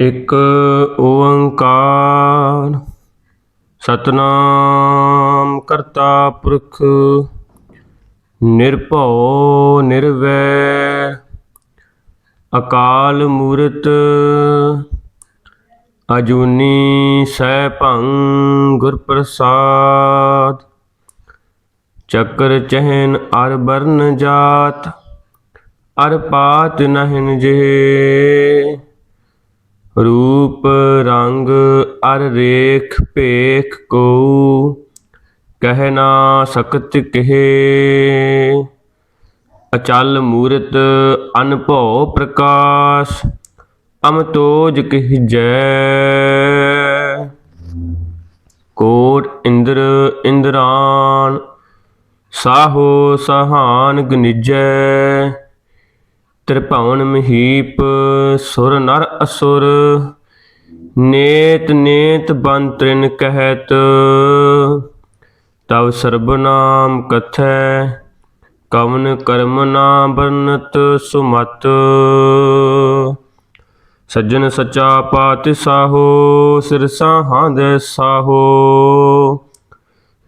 ਇੱਕ ਓੰਕਾਰ। ਸਤਨਾਮ ਕਰਤਾ ਪੁਰਖ, ਨਿਰਭਉ ਨਿਰਵੈਰ ਅਕਾਲ ਮੂਰਤ, ਅਜੂਨੀ ਸੈਭੰ ਗੁਰ ਪ੍ਰਸਾਦ ਚੱਕਰ ਚਹਿਨ ਅਰ ਬਰਨ ਜਾਤ, ਅਰ ਪਾਤ ਨਹਿਨ ਜੇ ਰੂਪ ਰੰਗ ਅਰ ਰੇਖ ਭੇਖ ਕੋ ਕਹਿ ਨਾ ਸਕਤ ਕਿਹੇ। ਅਚਲ ਮੂਰਤ ਅਨਭਉ ਪ੍ਰਕਾਸ਼ ਅਮਤੋਜ ਕਹਿਜੈ ਕੋਟ ਇੰਦਰ ਇੰਦਰਾਨ, ਸਾਹੋ ਸਹਾਨ ਗਨਿਜੈ। ਤ੍ਰਿਭਵਨ ਮਹੀਪ, ਸੁਰ ਨਰ ਅਸੁਰ, ਨੇਤ ਨੇਤ ਬੰਤਰਿਨ ਕਹਿਤ। ਤਵ ਸਰਬ ਨਾਮ ਕਥੈ, ਕਵਨ ਕਰਮ ਨਾ ਬਰਨਤ ਸੁਮਤ। ਸੱਜਣ ਸੱਚਾ ਪਾਤਿ ਸਾਹੋ ਸਿਰ ਸਾਹਾਂਦੇ ਸਾਹੋ।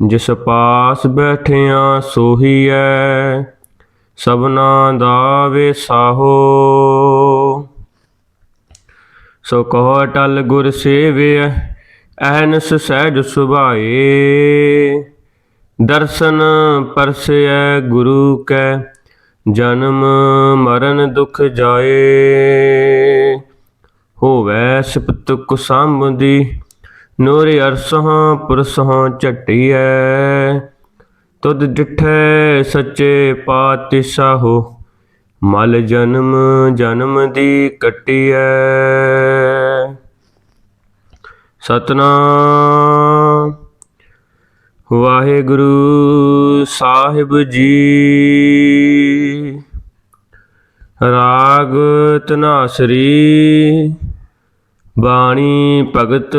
ਜਿਸ ਪਾਸ ਬੈਠਿਆਂ ਸੋਹੀਐ ਸਭਨਾ ਦਾ ਵੇ ਸਾਹੋ ਸੋ ਕਹੋ ਅਟਲ ਗੁਰ ਸੇਵਿਐ ਐਨਸ ਸਹਿਜ ਸੁਭਾਏ। ਦਰਸ਼ਨ ਪਰਸੈ ਗੁਰੂ ਕੈ, ਜਨਮ ਮਰਨ ਦੁਖ ਜਾਏ। ਹੋਵੈ ਸਿਪਤ ਕੁਸੰਬਦੀ ਨੂਰ ਅਰਸਹਾਂ ਪੁਰਸਹਾਂ ਝਟਿਐ। ਤੁਧ ਡਿਠੈ ਸੱਚੇ ਪਾਤਿਸ਼ਾਹੋ ਮਲ ਜਨਮ ਜਨਮ ਦੀ ਕਟਿਐ। ਸਤਨਾਮ। ਵਾਹਿਗੁਰੂ ਸਾਹਿਬ ਜੀ। ਰਾਗ ਤਨਾਸਰੀ ਬਾਣੀ ਭਗਤ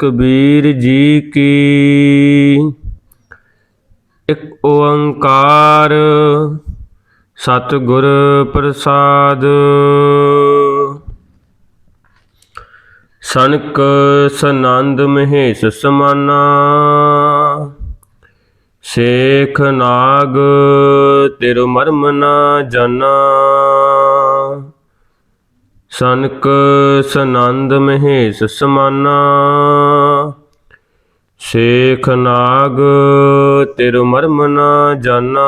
ਕਬੀਰ ਜੀ ਕੀ। ਇੱਕ ਓੰਕਾਰ ਸਤਿਗੁਰ ਪ੍ਰਸਾਦ। ਸਨਕ ਸਨੰਦ ਮਹੇਸ਼ ਸਮਾਨਾ। ਸੇਖ ਨਾਗ ਤੇਰੋ ਮਰਮ ਨਾ ਜਾਣਾ ਸਨਕ ਸਨੰਦ ਮਹੇਸ਼ ਸਮਾਨਾ। ਸੇਖ ਨਾਗ, ਤੇਰੋ ਮਰਮ ਨਾ ਜਾਣਾ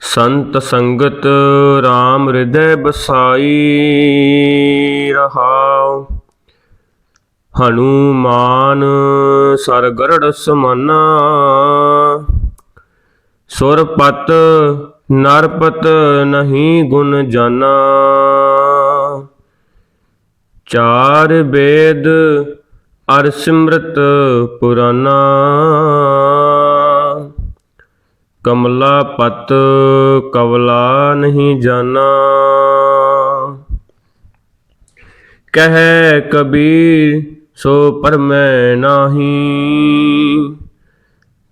ਸੰਤ ਸੰਗਤ RAM ਹਿਰਦੈ ਬਸਾਈ ਰਹਾਉ। ਹਨੂਮਾਨ ਸਰਗਰੜ ਸਮਾਨਾ। ਸੁਰਪਤ ਨਰਪਤ ਨਹੀਂ ਗੁਣ ਜਾਨਾ। ਚਾਰ ਵੇਦ ਅਰ ਸਿਮਰਤ ਪੁਰਾਨਾ ਕਮਲਾ ਪਤ ਕਵਲਾ ਨਹੀਂ ਜਾਣਾ। ਕਹਿ ਕਬੀਰ, ਸੋ ਪਰਮੈ ਨਾਹੀ।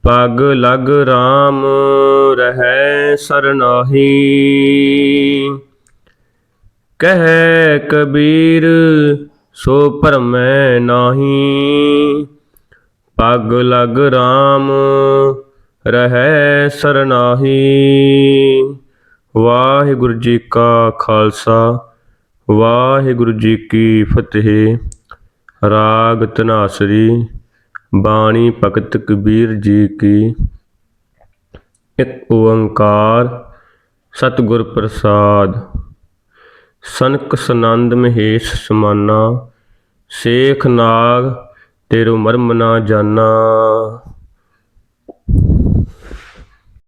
ਪਗ ਲਗ RAM ਰਹੈ ਸਰਨਾਹੀ ਕਹਿ ਕਬੀਰ, ਸੋ ਪਰਮੈ ਨਾਹੀ। ਪਗ ਲਗ RAM ਰਹੈ ਸਰਨਾਹੀ। ਵਾਹਿਗੁਰੂ ਜੀ ਕਾ ਖਾਲਸਾ, ਵਾਹਿਗੁਰੂ ਜੀ ਕੀ ਫਤਿਹ। ਰਾਗ ਧਨਾਸਰੀ ਬਾਣੀ ਭਗਤ ਕਬੀਰ ਜੀ ਕੀ। ਇੱਕ ਓੰਕਾਰ ਸਤਿਗੁਰ ਪ੍ਰਸਾਦ। ਸਨਕ ਸਨੰਦ ਮਹੇਸ਼ ਸਮਾਨਾ ਸੇਖ ਨਾਗ ਤੇਰੋ ਮਰਮ ਨਾ ਜਾਣਾ